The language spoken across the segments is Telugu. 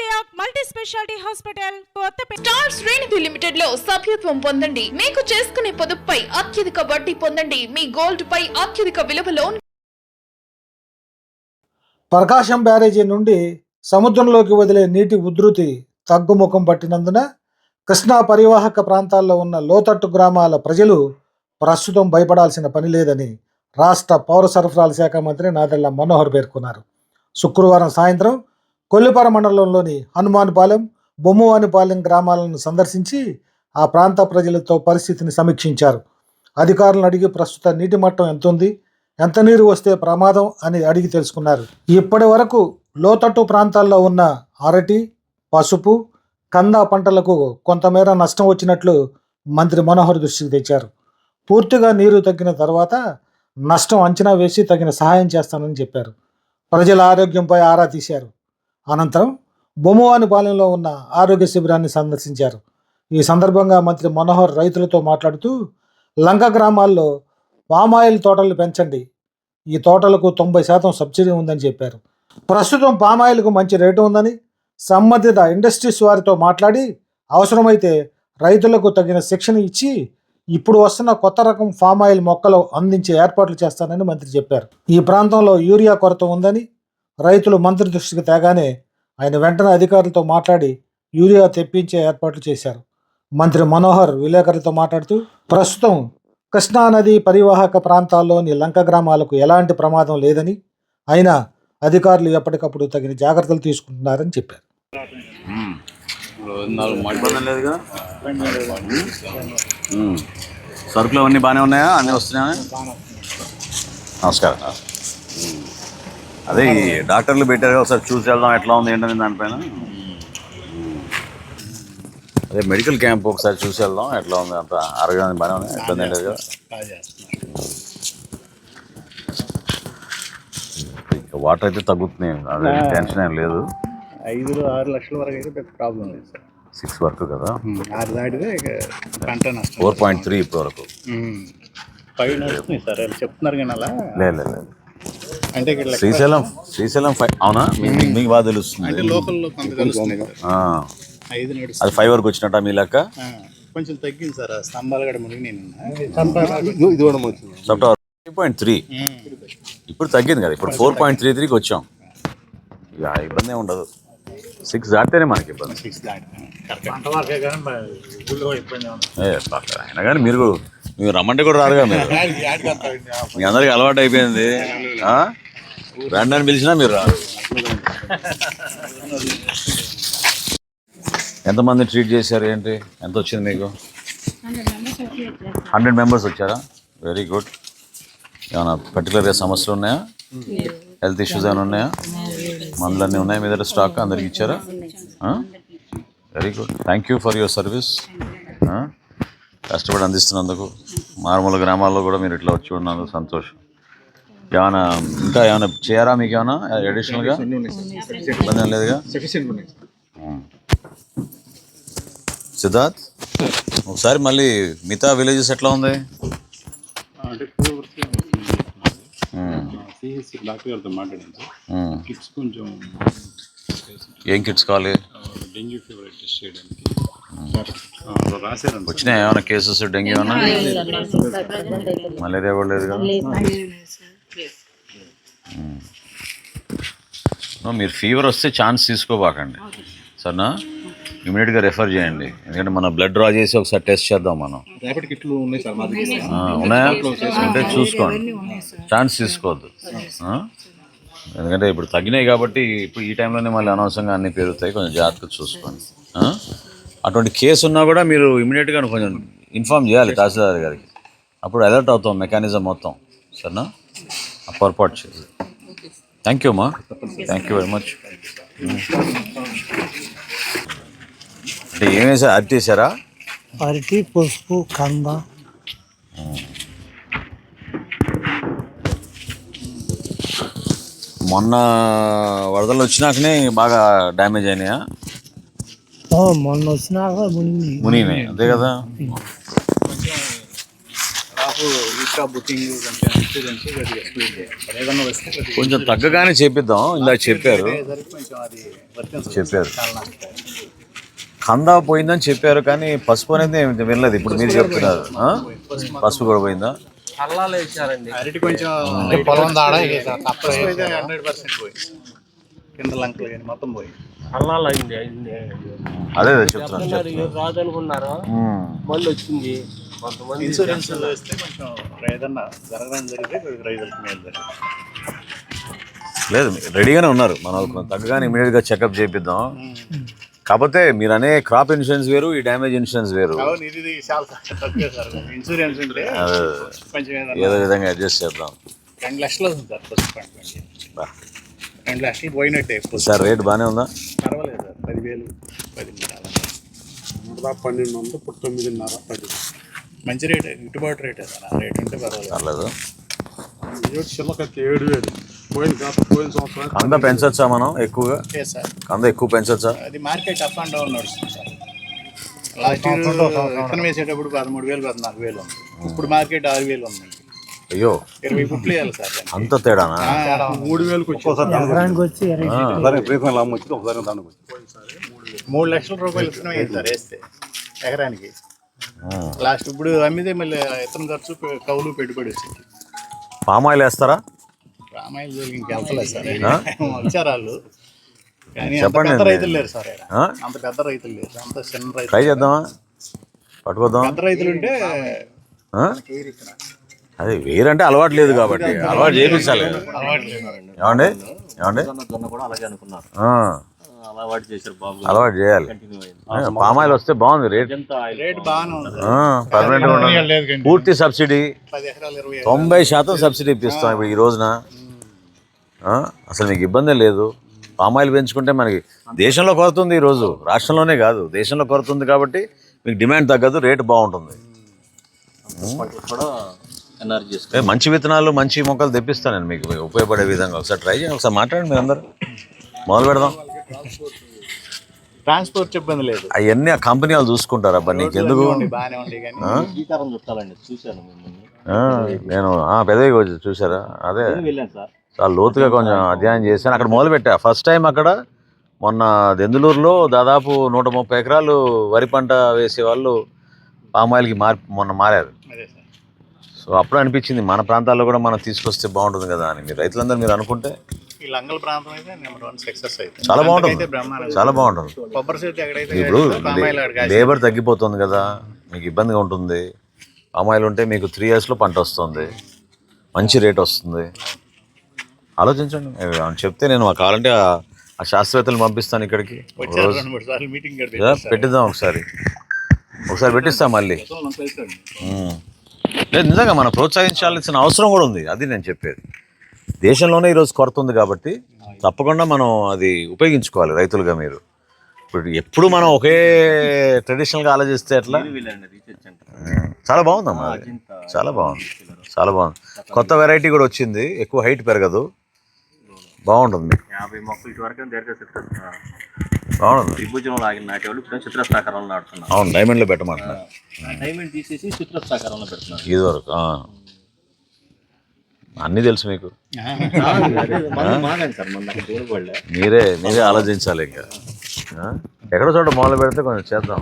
Cardiac multi speciality hospital Kothapeta star లిమిటెడ్లో సభ్యత్వం పొందండి. మీకు చేసుకునే పొదుపుపై అత్యధిక వడ్డీ పొందండి. మీ గోల్డ్ పై అత్యధిక విలువలో ప్రకాశం బ్యారేజీ నుండి సముద్రంలోకి వదిలే నీటి ఉధృతి తగ్గుముఖం పట్టినందున కృష్ణా పరివాహక ప్రాంతాల్లో ఉన్న లోతట్టు గ్రామాల ప్రజలు ప్రస్తుతం భయపడాల్సిన పని లేదని రాష్ట్ర పౌర సరఫరాల శాఖ మంత్రి నాదెళ్ళ మనోహర్ పేర్కొన్నారు. శుక్రవారం సాయంత్రం కొల్లిపార మండలంలోని హనుమాన్పాలెం బొమ్మువానిపాలెం గ్రామాలను సందర్శించి ఆ ప్రాంత ప్రజలతో పరిస్థితిని సమీక్షించారు. అధికారులను అడిగి ప్రస్తుత నీటి మట్టం ఎంత ఉంది ఎంత నీరు వస్తే ప్రమాదం అని అడిగి తెలుసుకున్నారు. ఇప్పటి వరకు లోతట్టు ప్రాంతాల్లో ఉన్న అరటి పసుపు కంద పంటలకు కొంతమేర నష్టం వచ్చినట్లు మంత్రి మనోహర్ దృష్టికి తెచ్చారు. పూర్తిగా నీరు తగ్గిన తర్వాత నష్టం అంచనా వేసి తగిన సహాయం చేస్తానని చెప్పారు. ప్రజల ఆరోగ్యంపై ఆరా తీశారు. అనంతరం బొమ్మవానిపాలెంలో ఉన్న ఆరోగ్య శిబిరాన్ని సందర్శించారు. ఈ సందర్భంగా మంత్రి మనోహర్ రైతులతో మాట్లాడుతూ లంక గ్రామాల్లో పామాయిల్ తోటలు పెంచండి. ఈ తోటలకు తొంభై శాతం సబ్సిడీ ఉందని చెప్పారు. ప్రస్తుతం పామాయిల్కు మంచి రేటు ఉందని సంబంధిత ఇండస్ట్రీస్ వారితో మాట్లాడి అవసరమైతే రైతులకు తగిన శిక్షణ ఇచ్చి ఇప్పుడు వస్తున్న కొత్త రకం ఫామ్ ఆయిల్ మొక్కలు అందించే ఏర్పాట్లు చేస్తానని మంత్రి చెప్పారు. ఈ ప్రాంతంలో యూరియా కొరత ఉందని రైతులు మంత్రి దృష్టికి తేగానే ఆయన వెంటనే అధికారులతో మాట్లాడి యూరియా తెప్పించే ఏర్పాట్లు చేశారు. మంత్రి మనోహర్ విలేకరులతో మాట్లాడుతూ ప్రస్తుతం కృష్ణా నది పరివాహక ప్రాంతాల్లోని లంక గ్రామాలకు ఎలాంటి ప్రమాదం లేదని అయినా అధికారులు ఎప్పటికప్పుడు తగిన జాగ్రత్తలు తీసుకుంటున్నారని చెప్పారు. సరుకులు అవన్నీ బాగానే ఉన్నాయా? అన్నీ వస్తున్నాయా? నమస్కారం. అదే డాక్టర్లు పెట్టారు కదా, ఒకసారి చూసి వెళ్దాం ఎట్లా ఉంది ఏంటని దానిపైన. అదే మెడికల్ క్యాంప్ ఒకసారి చూసి వెళ్దాం ఎట్లా ఉంది అంత ఆరోగ్యం బాగానే ఉంది ఇబ్బంది లేదు కదా వాటర్ అయితే తగ్గుతున్నాయి అదే టెన్షన్ ఏం లేదు. ఐదు ఆరు లక్షల వరకు అయితే పెద్ద ప్రాబ్లం లేదు సార్. సిక్స్ వరకు కదా? ఆరు దాటితే ఇక పంట నష్టం. ఫోర్ పాయింట్ త్రీ ఇప్పటి వరకు. పైన నడుస్తున్నాయి సార్ చెప్తున్నారు కానీ అలా? లేదు లేదు. అంటే శ్రీశైలం శ్రీశైలం ఫైవ్ అవునా? మీ- మీకు మీకు బాగా తెలుస్తుంది. అంటే లోకల్లో కొంత తెలుస్తుంది. కదా. ఆ, ఐదు నడుస్తుంది. అది ఫైవ్ వరకు వచ్చినట్ట మీ లెక్క? కొంచెం తగ్గింది సార్ స్తంభాలు కూడా మునిగి నేను సెప్టెంబర్ త్రీ పాయింట్ త్రీ ఇప్పుడు తగ్గింది కదా ఇప్పుడు ఫోర్ పాయింట్ త్రీ త్రీకి వచ్చాం. ఇక ఇబ్బంది ఉండదు. సిక్స్ దాటితేనే మనకి ఇబ్బంది. ఏ, పక్క. అయినా కానీ మీరు మీరు రమ్మంటే కూడా రారుగా మీరు. మీ అందరికి అలవాటు అయిపోయింది. రండి అని పిలిచినా మీరు రారు. ఎంతమంది ట్రీట్ చేశారు ఏంటి? ఎంత వచ్చింది మీకు? హండ్రెడ్ మెంబర్స్ వచ్చారా? వెరీ గుడ్ ఏమైనా పర్టికులర్గా సమస్యలు ఉన్నాయా? హెల్త్ ఇష్యూస్ ఏమైనా ఉన్నాయా? మందులన్నీ ఉన్నాయా మీ దగ్గర? స్టాక్ అందరికి ఇచ్చారా? Very good thank you for your service కష్టపడి అందిస్తున్నందుకు మారుమూల గ్రామాల్లో కూడా మీరు ఇట్లా వచ్చి ఉన్నందుకు సంతోషం. ఏమైనా ఇంకా ఏమైనా చేయరా మీకు ఏమైనా అడిషనల్గా ఇబ్బంది ఏం లేదుగా. సిద్ధార్థ్ ఒకసారి మళ్ళీ మిగతా విలేజెస్ ఎట్లా ఉంది? డాక్టర్ గారితో మాట్లాడాను. కిట్స్ కొంచెం ఏం కిట్స్ కావాలి? డెంగ్యూ ఫీవర్ టెస్ట్ చేయడానికి. వచ్చినాయి? ఏమైనా కేసెస్ డెంగ్యూ ఏమన్నా? మలేరియా కూడా లేదు కదా? మీరు ఫీవర్ వస్తే ఛాన్స్ తీసుకోబాకండి. సరేనా? ఇమీడియట్గా రెఫర్ చేయండి. ఎందుకంటే మన బ్లడ్ డ్రా చేసి ఒకసారి టెస్ట్ చేద్దాం మనం. ఉన్నాయి ఉంటే చూసుకోండి. ఛాన్స్ తీసుకోవద్దు? ఎందుకంటే ఇప్పుడు తగ్గినాయి కాబట్టి ఇప్పుడు ఈ టైంలోనే మళ్ళీ అనవసరంగా అన్ని పెరుగుతాయి కొంచెం జాగ్రత్తగా చూసుకోండి. ఆ? అటువంటి కేసు ఉన్నా కూడా మీరు ఇమీడియట్గా కొంచెం ఇన్ఫామ్ చేయాలి తహసీల్దార్ గారికి. అప్పుడు అలర్ట్ అవుతాం మెకానిజం మొత్తం. సరేనా? పొరపాటు చేయాలి థ్యాంక్ యూ అమ్మా థ్యాంక్ యూ వెరీ మచ్ అంటే ఏం వేసారు అరటి వేసారా అరటి పసుపు కంద. మొన్న వరదలు వచ్చినాకనే బాగా డ్యామేజ్ అయినాయా? మొన్న వచ్చినాక మునిగి మునిగినాయి అంతే కదా? కొంచెం తగ్గగానే చేపిద్దాం. ఇందాక చెప్పారు. చెప్పారు. కందా పోయిందని చెప్పారు కానీ పసుపు అనేది వినలేదు. ఇప్పుడు మీరు చెప్తున్నారు. ఆ? పసుపు కూడా పోయిందా? అరటి కొంచెం పొలం దాడ కింద లంకలు కానీ మొత్తం పోయింది. అల్లాలు అయింది. అయింది అదే చెప్తున్నాను. రాదనుకున్నారు. మళ్ళీ వచ్చింది. కొంతమంది ఇన్సూరెన్స్ వేస్తే కొంచెం ఏదన్నా జరగడం జరిగితే రైతులకు మేలు లేదు రెడీగానే ఉన్నారు. మనం కొంచెం తగ్గగానే ఇమీడియట్గా చెకప్ చేపిద్దాం. కాకపోతే మీరు అనే క్రాప్ ఇన్సూరెన్స్ వేరు ఈ డ్యామేజ్ ఇన్సూరెన్స్ వేరు. ఏదో విధంగా అడ్జస్ట్ చేద్దాం. రెండు లక్షలు రెండు లక్షలు పోయినట్టే ఎక్కువ సార్ రేట్ బాగానే ఉందా? పర్వాలేదు సార్ పదివేలు పదిన్నర అలా. పన్నెండు వందలు ఇప్పుడు తొమ్మిదిన్నర పది. మంచి రేట్ గిట్టుబాటు రేటే సార్ ఆ రేట్ ఉంటే పర్వాలేదు. పర్లేదు. ఏడు చిల్లకత్తి ఏడు వేలు. పోయిన గత పోయిన సంవత్సరం కంద పెంచొచ్చా మనం ఎక్కువగా? సార్? కంద ఎక్కువ పెంచొచ్చా? అది మార్కెట్ అప్ అండ్ డౌన్ నడుస్తుంది సార్. లాస్ట్ ఇయర్ విత్తనం వేసేటప్పుడు పదమూడు వేలు పద్నాలుగు వేలు ఉంది. ఇప్పుడు మార్కెట్ ఆరు వేలు ఉంది. అయ్యో. ఇరవై వేయాలి సార్. అంత తేడానా? మూడు వేలకు వచ్చి ఒకసారి దానికి మూడు లక్షల రూపాయలు వేయాలి సార్ వేస్తే? ఎకరానికి. లాస్ట్ ఇప్పుడు అమ్మితే మళ్ళీ ఇతను ఖర్చు కౌలు పెట్టుబడి వచ్చింది పామ్ ఆయిల్ వేస్తారా రామాయణ జోలికి ఇంకెళ్తలేదు సార్. ఆ? వచ్చారు వాళ్ళు. కానీ అంత పెద్ద. రైతులు లేరు సార్? అంత పెద్ద రైతులు లేరు. అంత చిన్న రైతులు ట్రై చేద్దామా? పట్టుకోద్దాం పెద్ద రైతులు ఉంటే ఆ? అదే వేరంటే అలవాటు లేదు కాబట్టి అలవాటు చేయించాలి. ఏమండి? ఏమండి? ఆ. అలవాటు చేయాలి. పామాయిల్ వస్తే బాగుంది రేట్. పర్మనెంట్ పూర్తి సబ్సిడీ. తొంభై శాతం సబ్సిడీ ఇప్పిస్తాం ఇప్పుడు ఈ రోజున. ఆ? అసలు మీకు ఇబ్బందే లేదు. పామాయిల్ పెంచుకుంటే మనకి దేశంలో కొరత ఉంది ఈరోజు రాష్ట్రంలోనే కాదు. దేశంలో కొరత ఉంది కాబట్టి మీకు డిమాండ్ తగ్గదు రేటు బాగుంటుంది. ఏ, మంచి విత్తనాలు మంచి మొక్కలు తెప్పిస్తాను నేను మీకు. ఉపయోగపడే విధంగా ఒకసారి ట్రై చేయండి. ఒకసారి మాట్లాడండి మీరు అందరు. మొదలు పెడదాం. ట్రాన్స్పోర్ట్ ఇబ్బంది లేదు. అవన్నీ ఆ కంపెనీ వాళ్ళు చూసుకుంటారు అబ్బా నీకు ఎందుకు నేను వచ్చి చూసారా అదే. చాలా లోతుగా కొంచెం అధ్యయనం చేశాను. అక్కడ మొదలు పెట్టా. ఫస్ట్ టైం అక్కడ మొన్న దెందులూరులో దాదాపు నూట ముప్పై ఎకరాలు వరి పంట వేసే వాళ్ళు పామాయిల్కి మారి మొన్న మారారు. సో అప్పుడు అనిపించింది మన ప్రాంతాల్లో కూడా మనం తీసుకొస్తే బాగుంటుంది కదా అని. మీరు రైతులందరూ మీరు అనుకుంటే ఈ లంగల్ ప్రాంతం అయితే నెంబర్ వన్ సక్సెస్ అయితే. చాలా బాగుంటుంది. చాలా బాగుంటుంది. కొబ్బరి చెట్టు ఎక్కడైతే ఇప్పుడు. లేబర్ తగ్గిపోతుంది కదా మీకు ఇబ్బందిగా ఉంటుంది. పామాయిల్ ఉంటే మీకు త్రీ ఇయర్స్లో పంట వస్తుంది. మంచి రేట్ వస్తుంది. ఆలోచించండి. చెప్తే నేను మాకు కావాలంటే ఆ- శాస్త్రవేత్తలు పంపిస్తాను ఇక్కడికి. పెట్టిద్దాం ఒకసారి. ఒకసారి పెట్టిస్తాం మళ్ళీ. లేదు నిజంగా మనం ప్రోత్సహించాల్సిన అవసరం కూడా ఉంది. అది నేను చెప్పేది. దేశంలోనే ఈరోజు కొరత ఉంది కాబట్టి తప్పకుండా మనం అది ఉపయోగించుకోవాలి రైతులుగా మీరు. ఇప్పుడు ఎప్పుడు మనం ఒకే ట్రెడిషనల్గా ఆలోచిస్తే ఎట్లా? చాలా బాగుందమ్మా. చాలా బాగుంది. చాలా బాగుంది. కొత్త వెరైటీ కూడా వచ్చింది. ఎక్కువ హైట్ పెరగదు. బాగుంటుంది. త్రిభుజంలో ఆగిన నాటేవాళ్ళు ఇప్పుడు చిత్రస్థాకారంలో నాటుతున్నారు అవును డైమండ్లో పెట్టమంటున్నారు. డైమండ్ తీసేసి చిత్రస్థాకారంలో పెడుతున్నారు. ఇది వరకు. అన్నీ తెలుసు మీకు. మీరే మీరే ఆలోచించాలి ఇంకా? ఎక్కడో చోట మొదలు పెడితే కొంచెం చేద్దాం.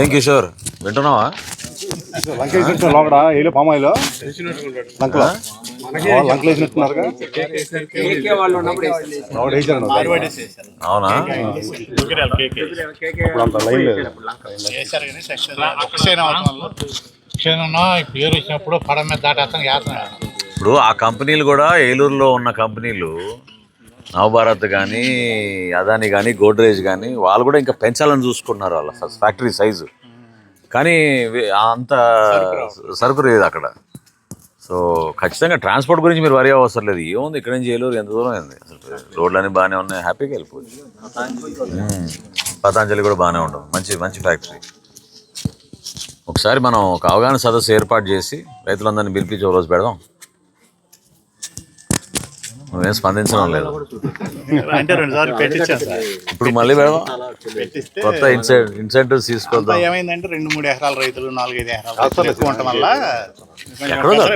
ఏం కిషోర్ వింటున్నావా? లంక వేసినట్టు లోపల ఏలో పామాయిలో? లంకలో? లంకలు వేసినట్టున్నారుగా? లోపల వేసారు అవునా? ఇప్పుడు అంత లైన్ లేదు. పేరు వచ్చినప్పుడు పడ మీద ఇప్పుడు ఆ కంపెనీలు కూడా ఏలూరులో ఉన్న కంపెనీలు నవభారత్ కానీ అదాని కానీ గోడ్రేజ్ కానీ వాళ్ళు కూడా ఇంకా పెంచాలని చూసుకుంటున్నారు వాళ్ళ ఫ్యాక్టరీ సైజు. కానీ అంత సరుకు లేదు అక్కడ. సో ఖచ్చితంగా ట్రాన్స్పోర్ట్ గురించి మీరు వరి అవసరం లేదు. ఏముంది? ఇక్కడ నుంచి ఏలూరు ఎంత దూరం అయింది? అసలు రోడ్లన్నీ బాగానే ఉన్నాయి. హ్యాపీగా వెళ్ళిపోయింది మ్మ్. పతాంజలి కూడా బాగానే ఉంటుంది. మంచి మంచి ఫ్యాక్టరీ. ఒకసారి మనం ఒక అవగాహన సదస్సు ఏర్పాటు చేసి రైతులందరినీ పిలిపించి ఒక రోజు పెడదాం. నువ్వేం స్పందించడం లేదు. అంటే పెట్టించాను సార్ ఇప్పుడు మళ్ళీ పెడదాం. పెట్టిస్తే కొత్త ఇన్సెంట్ ఇన్సెంటివ్స్ తీసుకొద్దాం ఏమైందంటే రెండు మూడు ఎకరాల రైతులు నాలుగైదు ఎకరాల రైతులు ఎక్కువ ఉండటం వల్ల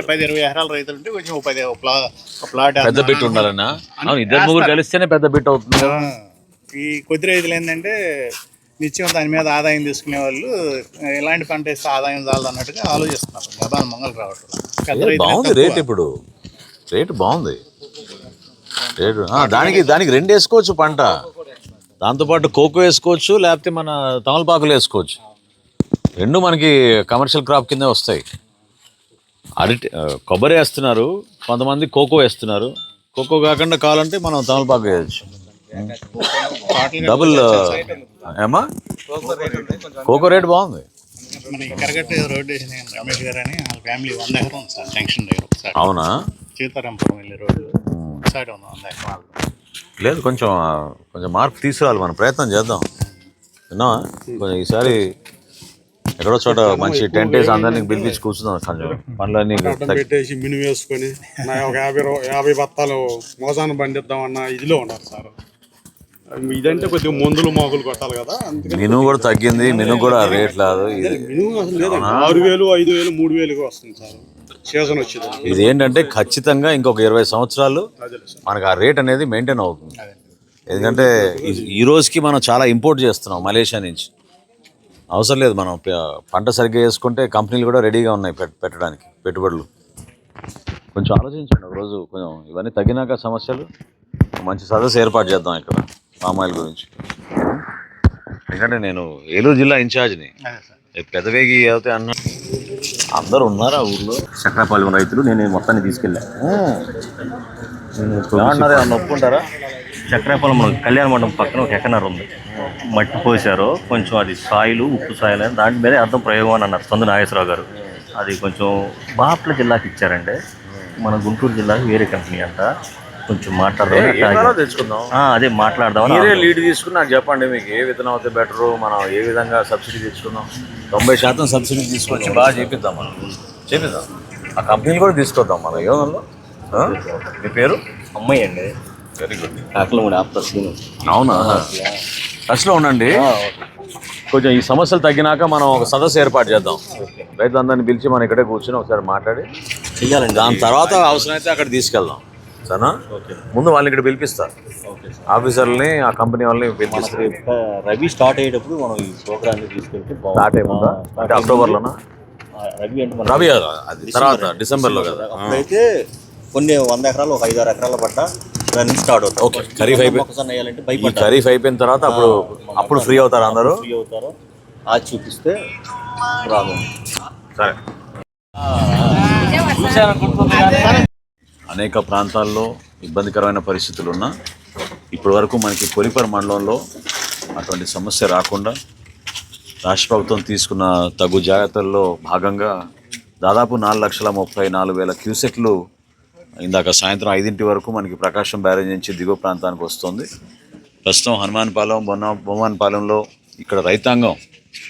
పది ఇరవై ఎకరాల రైతులు ఉంటే కొంచెం పది ప్లా ఒక ప్లాట్ పెద్ద బిట్ ఉండాలన్నా? అవును ఇద్దరు ముగ్గురు కలిస్తేనే పెద్ద బిట్ అవుతుంది. ఆ, ఈ కొద్ది రైతులు ఏంటంటే నిత్యం దాని మీద ఆదాయం తీసుకునే వాళ్ళు ఎలాంటి పంట వేస్తే ఆదాయం చాలదు అన్నట్టుగా ఆలోచిస్తున్నారు. గబాన్ మంగళ రావట్లేదు. పెద్ద ఏ, రైతులు బాగుంది తక్కువ. రేట్ ఇప్పుడు. రేటు బాగుంది. రేటు దానికి దానికి రెండు వేసుకోవచ్చు పంట. దాంతోపాటు కోకో వేసుకోవచ్చు లేకపోతే మన తమలపాకులు వేసుకోవచ్చు. రెండు మనకి కమర్షియల్ క్రాప్ కింద వస్తాయి. అరటి కొబ్బరి వేస్తున్నారు కొంతమంది కోకో వేస్తున్నారు. కోకో కాకుండా కావాలంటే మనం తమలపాకు వేయచ్చు. డబుల్ ఏమా. కోకో రేట్ బాగుంది. అవునా? సీతారాంపురం వెళ్ళే రోడ్డు లేదు కొంచెం కొంచెం మార్పు తీసుకురావాలి మనం ప్రయత్నం చేద్దాం. విన్నావా? కొంచెం ఈసారి ఎక్కడో చోట మంచి టెంట్ వేసి అందరినీ పిలిపించి కూర్చుందాం కొంచెం పనులన్నీ పెట్టేసి మిని వేసుకొని యాభై యాభై బత్తాలు మోసాన్ని పండిద్దామన్న ఇదిలో ఉన్నారు సార్. ఇదంటే కొద్దిగా మందులు మోగులు కొట్టాలి కదా అందుకని మిను కూడా తగ్గింది మిను కూడా రేట్ లేదు మినిమం అసలు ఆరు వేలు ఐదు వేలు మూడు వేలుగా వస్తుంది సార్. సీజన్ వచ్చేది ఇది ఏంటంటే ఖచ్చితంగా ఇంకొక ఇరవై సంవత్సరాలు మనకు ఆ రేట్ అనేది మెయింటైన్ అవుతుంది. ఎందుకంటే ఈ- రోజుకి మనం చాలా ఇంపోర్ట్ చేస్తున్నాం మలేషియా నుంచి. అవసరం లేదు మనం పంట సరిగ్గా వేసుకుంటే కంపెనీలు కూడా రెడీగా ఉన్నాయి పెట్- పెట్టడానికి పెట్టుబడులు. కొంచెం ఆలోచించండి ఒక రోజు కొంచెం ఇవన్నీ తగ్గినాక సమస్యలు మంచి సదస్సు ఏర్పాటు చేద్దాం ఇక్కడ. పామాయిల్ గురించి. ఎందుకంటే నేను ఏలూరు జిల్లా ఇన్ఛార్జ్ని. పెదవేగి అయితే అన్న అందరు ఉన్నారా ఊర్లో? చక్రపాలెం రైతులు నేను మొత్తాన్ని తీసుకెళ్ళా. ఏమన్నారు ఏమన్నా ఒప్పుకుంటారా? చక్రపాలెం మన కళ్యాణ మండపం పక్కన ఒక ఎకనర్ ఉంది. మట్టి పోసారు. కొంచెం అది సాయిలు ఉప్పు సాయిలు అని దాని మీదే అర్థం ప్రయోగం అని అన్నారు సందు నాగేశ్వరరావు గారు. అది కొంచెం బాపట్ల జిల్లాకి ఇచ్చారంటే మన గుంటూరు జిల్లాకి వేరే కంపెనీ అంట. కొంచెం మాట్లాడదాం అదే మీరే ఆలోచన. లీడ్ తీసుకుని నాకు చెప్పండి మీకు ఏ విత్తనం అయితే బెటరు మనం ఏ విధంగా సబ్సిడీ తెచ్చుకుందాం తొంభై శాతం సబ్సిడీ తీసుకొచ్చి బాగా చేపిద్దాం మనం. చేపిద్దాం ఆ కంపెనీలు కూడా తీసుకొద్దాం మన యోగంలో మీ పేరు? అమ్మాయి అండి. వెరీ గుడ్ కాకలో కూడా ఆపుతా అవునా? టచ్లో ఉండండి. కొంచెం ఈ సమస్యలు తగ్గినాక మనం ఒక సదస్సు ఏర్పాటు చేద్దాం. రైతులందరినీ పిలిచి మనం ఇక్కడే కూర్చొని ఒకసారి మాట్లాడి చెయ్యాలండి. దాని తర్వాత అవసరమైతే అక్కడ తీసుకెళ్దాం. సరేనా ముందు వాళ్ళని ఇక్కడ పిలిపిస్తారు ఆఫీసర్లని ఆ కంపెనీ వాళ్ళని పిలిపిస్తారు రవి స్టార్ట్ అయ్యేటప్పుడు మనం ఈ ప్రోగ్రామ్ తీసుకెళ్తే. స్టార్ట్ ఆ, అంటే అక్టోబర్లోనా? రవి అంటే రవి అది తర్వాత డిసెంబర్లో కదా. అప్పుడైతే కొన్ని వంద ఎకరాలు ఒక ఐదు ఆరు ఎకరాల పట్ట దాని నుంచి స్టార్ట్ అవుతాయి ఓకే, ఖరీఫ్ అయిపోయి- ఖరీఫ్ అయిపోయిన తర్వాత అప్పుడు అప్పుడు ఫ్రీ అవుతారు అందరూ? ఫ్రీ అవుతారు. అది చూపిస్తే ప్రాబ్లం సరే. అనేక ప్రాంతాల్లో ఇబ్బందికరమైన పరిస్థితులు ఉన్నా ఇప్పటి వరకు మనకి పొలిపర మండలంలో అటువంటి సమస్య రాకుండా రాష్ట్ర ప్రభుత్వం తీసుకున్న తగు జాగ్రత్తల్లో భాగంగా దాదాపు నాలుగు లక్షల ముప్పై నాలుగు వేల క్యూసెక్లు ఇందాక సాయంత్రం ఐదింటి వరకు మనకి ప్రకాశం బ్యారేజ్ నుంచి దిగువ ప్రాంతానికి వస్తుంది. ప్రస్తుతం హనుమాన్పాలెం బొన్న బొమ్మన్పాలెంలో ఇక్కడ రైతాంగం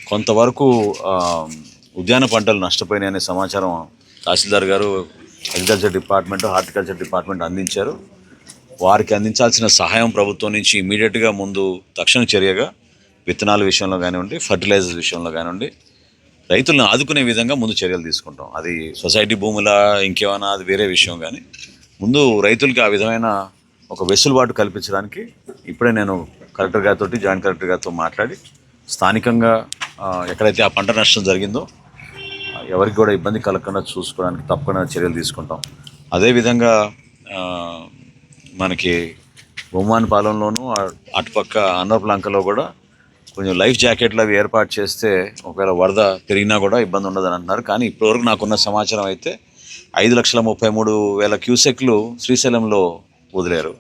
కొంతవరకు ఉద్యాన పంటలు నష్టపోయినాయనే సమాచారం తహసీల్దార్ గారు అగ్రికల్చర్ డిపార్ట్మెంట్ హార్టికల్చర్ డిపార్ట్మెంట్ అందించారు. వారికి అందించాల్సిన సహాయం ప్రభుత్వం నుంచి ఇమీడియట్గా ముందు తక్షణ చర్యగా విత్తనాల విషయంలో కానివ్వండి ఫర్టిలైజర్స్ విషయంలో కానివ్వండి రైతులను ఆదుకునే విధంగా ముందు చర్యలు తీసుకుంటాం. అది సొసైటీ భూముల ఇంకేమైనా అది వేరే విషయం కానీ ముందు రైతులకి ఆ విధమైన ఒక వెసులుబాటు కల్పించడానికి ఇప్పుడే నేను కలెక్టర్ గారితో జాయింట్ కలెక్టర్ గారితో మాట్లాడి స్థానికంగా ఎక్కడైతే ఆ పంట నష్టం జరిగిందో ఎవరికి కూడా ఇబ్బంది కలగకుండా చూసుకోవడానికి తప్పకుండా చర్యలు తీసుకుంటాం. అదేవిధంగా మనకి బొమ్మాని పాలెంలోనూ అటుపక్క అన్నోప్లంకలో కూడా కొంచెం లైఫ్ జాకెట్లు అవి ఏర్పాటు చేస్తే ఒకవేళ వరద పెరిగినా కూడా ఇబ్బంది ఉండదని అంటున్నారు. కానీ ఇప్పటివరకు నాకున్న సమాచారం అయితే ఐదు లక్షల ముప్పై మూడు వేల క్యూసెక్లు శ్రీశైలంలో వదిలేరు.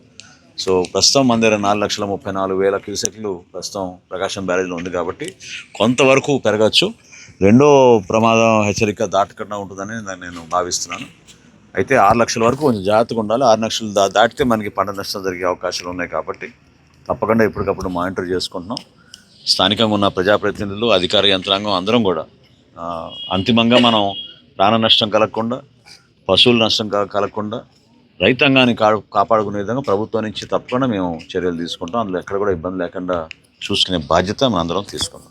సో ప్రస్తుతం మన దగ్గర నాలుగు లక్షల ముప్పై నాలుగు వేల క్యూసెక్లు ప్రస్తుతం ప్రకాశం బ్యారేజ్లో ఉంది కాబట్టి కొంతవరకు పెరగచ్చు. రెండో ప్రమాదం హెచ్చరిక దాటకుండా ఉంటుందని దాన్ని నేను భావిస్తున్నాను. అయితే ఆరు లక్షల వరకు కొంచెం జాగ్రత్తగా ఉండాలి. ఆరు లక్షలు దా దాటితే మనకి పంట నష్టం జరిగే అవకాశాలు ఉన్నాయి కాబట్టి తప్పకుండా ఎప్పటికప్పుడు మానిటర్ చేసుకుంటున్నాం. స్థానికంగా ఉన్న ప్రజాప్రతినిధులు అధికార యంత్రాంగం అందరం కూడా అంతిమంగా మనం ప్రాణ నష్టం కలగకుండా పశువుల నష్టం కలగకుండా రైతాంగాన్ని కా కాపాడుకునే విధంగా ప్రభుత్వం నుంచి తప్పకుండా మేము చర్యలు తీసుకుంటాం. అందులో ఎక్కడ కూడా ఇబ్బంది లేకుండా చూసుకునే బాధ్యత మనందరం తీసుకుంటాం